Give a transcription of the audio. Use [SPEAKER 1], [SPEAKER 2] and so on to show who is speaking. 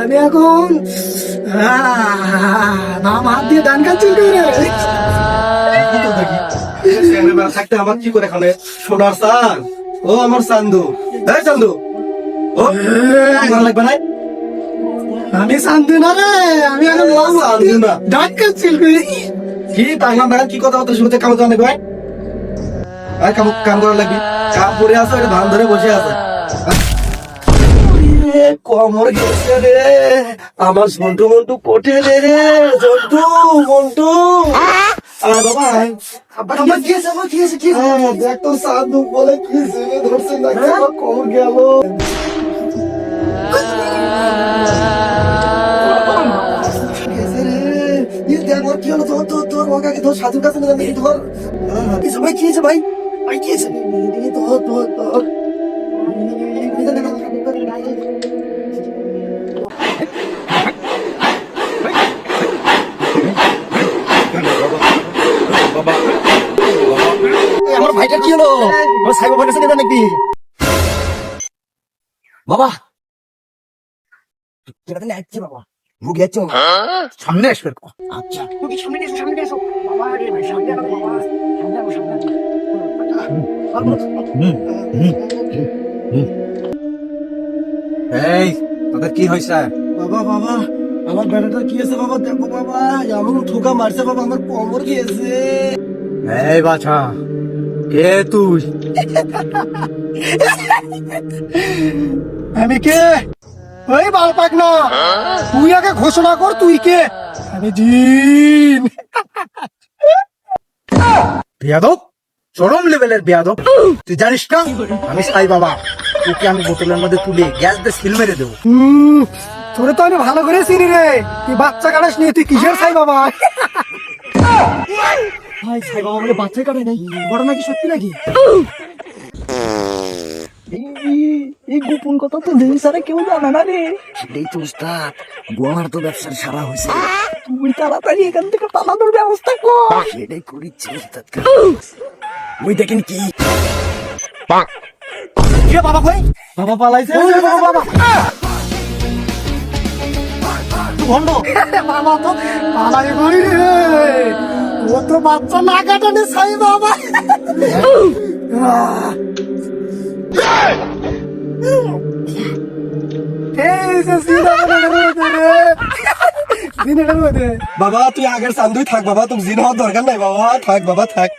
[SPEAKER 1] আমি এখন নাম হাত দিয়ে ধান
[SPEAKER 2] থাকতে আমার কি করে খাবে? সোনার সান ও আমার চান্দু। এই চান্দু। ও আমার লাগবে না?
[SPEAKER 1] আমি না রে আমি এখন
[SPEAKER 2] না।
[SPEAKER 1] ধান
[SPEAKER 2] কি টাঙ্গা বেড়া কি কথা হতো শুনতে কাম জানে ভাই? আর কাম কাম করার লাগবে। কাম পরে আছে একটা ধান ধরে বসে আছে। কমর গেছে রে। আমার সন্টু মন্টু কোটে রে রে সন্টু মন্টু। আরে বাবা
[SPEAKER 1] আমার কি আছে কি আছে কি আছে?
[SPEAKER 2] দেখ তো সাধু বলে কি জেনে ধরছে না কমর গেল। গেছে রে। ই দেখ ওর কি হলো? তোর তোর তোর ওর কাছে তোর সাধুর কাছে তোর হয়েছে ভাই কি হয়েছে ভাই? ভাই কি হয়েছে? তোর তোর তোর আমার ভাইটা কি হলো? আমার সাইবার নাকি? বাবা। বাবা? সামনে আসবে আচ্ছা।
[SPEAKER 1] তুমি সামনে এসো সামনে এসো। বাবা রে ভাই সামনে আসো বাবা। সামনে আসো সামনে
[SPEAKER 3] এই তোদের কি হয়েছে?
[SPEAKER 2] বাবা বাবা। আমার বেটাটা কি আছে বাবা? দেখো বাবা, এমন ঠোকা মারছে বাবা, আমার কোমর গিয়েছে।
[SPEAKER 3] এই বাছা, কে তুই?
[SPEAKER 1] আমি কে? ওই বাল পাক না তুই আগে ঘোষণা কর, তুই কে? আমি জিন।
[SPEAKER 3] বিয়াদব, চরম লেভেলের বিয়াদব। তুই জানিস না? আমি সাই বাবা, তোকে আমি বোতলের মধ্যে তুলে গ্যাস দিয়ে সিল মেরে দেবো।
[SPEAKER 1] তোরে তো আমি ভালো করে চিনি রে। তুই বাচ্চা কাটাস নিয়ে তুই কিসের ছাই বাবা? ভাই বাবা বলে বাচ্চা কাটে নাই। বড় নাকি সত্যি নাকি? এই- গোপন কথা তো সারে কেউ জানে না রে।
[SPEAKER 2] এই তো উস্তাদ গোয়ার তো ব্যবসার সারা হয়েছে।
[SPEAKER 1] তুই তাড়াতাড়ি এখান থেকে পালানোর ব্যবস্থা কর।
[SPEAKER 2] সেটাই করিচ্ছে উস্তাদ। ওই দেখেন কি?
[SPEAKER 1] কে বাবা কই?
[SPEAKER 2] বাবা পালাইছে।
[SPEAKER 1] বাবা বাবা।
[SPEAKER 2] ভণ্ড।
[SPEAKER 1] বাবা তো পালাই করি রে। ও তো বাচ্চা না কাটানি সাই বাবা।
[SPEAKER 2] বাবা, তুই আগের চান্দুই থাক বাবা তুমি জিন হওয়ার দরকার নাই বাবা, থাক বাবা, থাক।